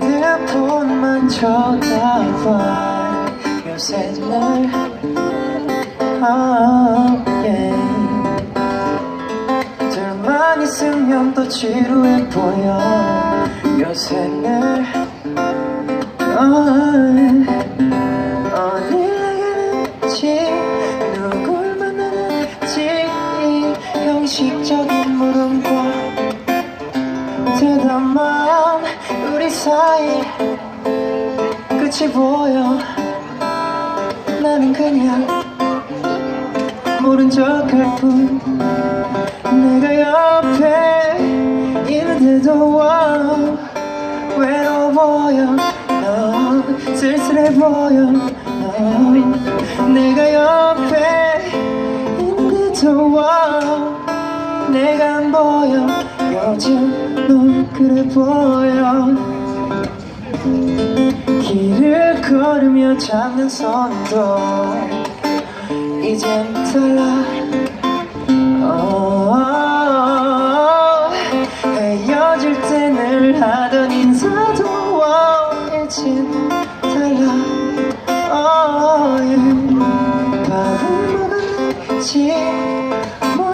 핸드폰만 쳐다봐. 요새 날 oh, yeah. 들만 있으면 또 지루해 보여. 요새 날 oh, 형식적인 물음과 대담한 우리 사이 끝이 보여. 나는 그냥 모른 척할 뿐. 내가 옆에 있는데도 와. 외로워 보여 너 쓸쓸해 보여. 너 내가 옆에 헤어진 넌 그래 보여 길을 걸으며 잡는 손도 이젠 달라 oh, oh, oh. 헤어질 때 늘 하던 인사도 이젠 달라 oh, yeah. 먹었는지